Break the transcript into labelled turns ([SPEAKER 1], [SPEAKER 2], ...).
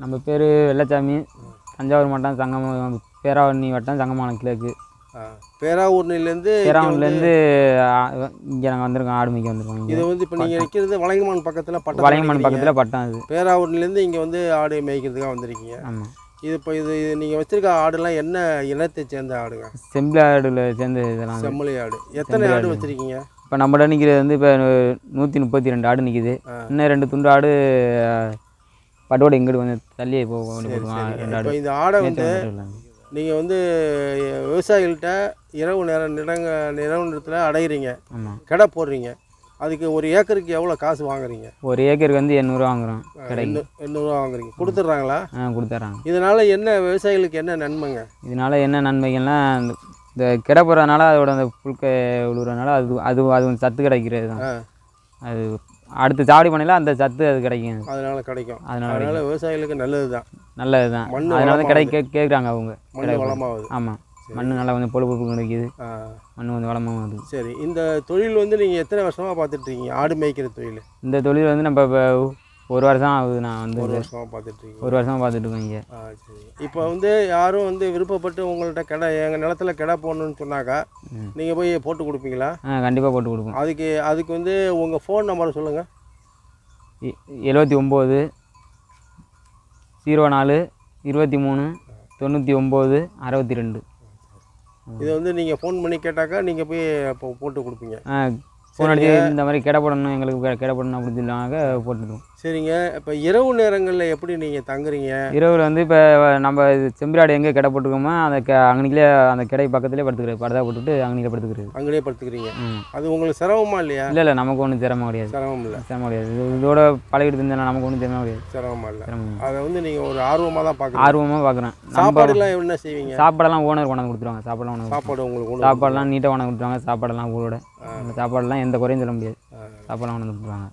[SPEAKER 1] நம்ம பேர் வெள்ளச்சாமி. தஞ்சாவூர் மாவட்டம் சங்கம் பேராவண்ணி வட்டம் சங்கமானம் கிழக்கு.
[SPEAKER 2] ஆ பேராவூர்னிலேருந்து
[SPEAKER 1] பேராவூர்லேருந்து இங்கே நாங்கள் வந்திருக்கோம் ஆடு மேய்க்க வந்திருக்கோம்
[SPEAKER 2] இது வந்து இப்போ நீங்கள் நிற்கிறது வளைங்கமான் பக்கத்தில் பட்டம்
[SPEAKER 1] வளையமன் பக்கத்தில் பட்டம் அது.
[SPEAKER 2] பேராவூர்னிலேருந்து இங்கே வந்து ஆடு மேய்க்கிறதுக்காக வந்திருக்கீங்க.
[SPEAKER 1] ஆமாம்
[SPEAKER 2] இது இப்போ இது நீங்கள் வச்சுருக்க ஆடுலாம் என்ன இனத்தை சேர்ந்த ஆடுங்க?
[SPEAKER 1] செம்பிள் ஆடுல சேர்ந்து இதெல்லாம்.
[SPEAKER 2] செம்மொழி ஆடு. எத்தனை ஆடு. வச்சுருக்கீங்க?
[SPEAKER 1] இப்போ நம்மகிட்ட நிற்கிறது வந்து இப்போ நூற்றி முப்பத்தி ரெண்டு ஆடு நிற்கிது. இன்னும் ரெண்டு துண்டு ஆடு பட்டோட இங்கிட்டு வந்து தள்ளி போ கொண்டு
[SPEAKER 2] சரி
[SPEAKER 1] போடுவோம்
[SPEAKER 2] சரி.
[SPEAKER 1] ரெண்டு
[SPEAKER 2] இப்போ
[SPEAKER 1] ஆடு
[SPEAKER 2] இந்த ஆடை வந்து. நீங்கள் வந்து விவசாயிகள்கிட்ட இரவு நேரம் நிலங்க இரவு நேரத்தில் அடையிறீங்க.
[SPEAKER 1] ஆமாம்
[SPEAKER 2] கடை போடுறீங்க. அதுக்கு ஒரு ஏக்கருக்கு எவ்வளோ காசு வாங்குறீங்க?
[SPEAKER 1] ஒரு ஏக்கருக்கு வந்து எண்ணூறுவா வாங்குறோம் கடைக்கு.
[SPEAKER 2] எண்ணூ எண்ணூறுவா வாங்குறீங்க. கொடுத்துட்றாங்களா?
[SPEAKER 1] ஆ கொடுத்துட்றாங்க.
[SPEAKER 2] இதனால என்ன விவசாயிகளுக்கு என்ன நன்மைங்க?
[SPEAKER 1] இதனால என்ன நன்மைகள்னா இந்த இந்த கிட போடுறதுனால அதோட அந்த புழுக்க விழுறதுனால அது அது அது சத்து கிடைக்கிறது தான். அது அடுத்து சாவடி பண்ணையில் அந்த சத்து அது கிடைக்கும்.
[SPEAKER 2] அதனால கிடைக்கும்.
[SPEAKER 1] அதனால
[SPEAKER 2] அதனால விவசாயிகளுக்கு நல்லது தான்
[SPEAKER 1] நல்லது தான் அதனால தான்
[SPEAKER 2] வளமாகுது.
[SPEAKER 1] கிடைக்க கேட்குறாங்க அவங்க.
[SPEAKER 2] வளமாகுது.
[SPEAKER 1] ஆமாம் மண் நல்லா கொஞ்சம் பொழு பொழுப்பு கிடைக்குது. மண் கொஞ்சம் வளமாகவும் இருக்குது
[SPEAKER 2] சரி. இந்த தொழில் வந்து நீங்கள் எத்தனை வருஷமாக பார்த்துட்டு இருக்கீங்க? ஆடு மேய்க்கிற தொழில்.
[SPEAKER 1] இந்த தொழில் வந்து நம்ம இப்போ ஒரு வருஷம் ஆகுது நான் வந்து
[SPEAKER 2] ஒரு வருஷமாக பார்த்துட்டு இருக்கீங்க.
[SPEAKER 1] ஒரு வருஷமாக பார்த்துட்டு இருக்கோம் இங்கே.
[SPEAKER 2] ஆ சரி. இப்போ வந்து யாரும் வந்து விருப்பப்பட்டு உங்கள்கிட்ட கடை எங்கள் நிலத்துல கடை போடணும்னு சொன்னாக்கா. நீங்கள் போய் போட்டு கொடுப்பீங்களா?
[SPEAKER 1] ஆ கண்டிப்பாக போட்டு கொடுப்போம்.
[SPEAKER 2] அதுக்கு அதுக்கு வந்து உங்கள் ஃபோன் நம்பர் சொல்லுங்கள்
[SPEAKER 1] எழுபத்தி ஒம்பது ஜீரோ நாலு இருபத்தி மூணு தொண்ணூற்றி ஒம்பது அறுபத்தி ரெண்டு.
[SPEAKER 2] இதை வந்து நீங்கள் ஃபோன் பண்ணி கேட்டாக்கா நீங்கள் போய் போட்டு கொடுப்பீங்க.
[SPEAKER 1] ஃபோன் அடிச்சு இந்த மாதிரி கிட போடணும் எங்களுக்கு கெ- கிட போடணும் அப்படின்னு சொல்லுவாங்க போட்டுருவோம்
[SPEAKER 2] சரிங்க. இப்போ இரவு நேரங்களில் எப்படி நீங்கள் தங்குறீங்க?
[SPEAKER 1] இரவில் வந்து இப்போ நம்ம செம்பிராடு எங்கே கிட போட்டுருக்கோமோ அந்த க அங்கனிக்கிலே அந்த கிடை பக்கத்துலேயே படுத்துக்கிறது. பரதா போட்டுட்டு அங்கனிக்கில் படுத்துக்கிறது.
[SPEAKER 2] அங்கேயே படுத்துக்கிறீங்க. அது உங்களுக்கு சிரமமா இல்லையா?
[SPEAKER 1] இல்லை இல்லை நமக்கு ஒன்றும் சிரமம் கிடையாது.
[SPEAKER 2] சிரமம் இல்லை.
[SPEAKER 1] சிரமம் கிடையாது. இது இதோட பழகிட்டு இருந்தா நமக்கு ஒன்றும் சிரமம் கிடையாது.
[SPEAKER 2] சிரமமா இல்லை. அதை வந்து நீங்கள் ஒரு ஆர்வமாக தான் பார்க்குறீங்க
[SPEAKER 1] ஆர்வமாக பார்க்குறேன்
[SPEAKER 2] சாப்பாடுலாம் என்ன செய்வீங்க?
[SPEAKER 1] சாப்பாடெல்லாம் ஓனர் கொண்டாந்து கொடுத்துருவாங்க. சாப்பாடெல்லாம் கொண்டாந்து
[SPEAKER 2] சாப்பாடு உங்களுக்கு
[SPEAKER 1] சாப்பாடெல்லாம் நீட்டாக கொண்டாந்து கொடுத்துருவாங்க. சாப்பாடெல்லாம் கூட அந்த சாப்பாடெல்லாம் எந்த குறையும் சொல்ல முடியாது. சாப்பாடெல்லாம் கொண்டாந்து கொடுத்துருவாங்க.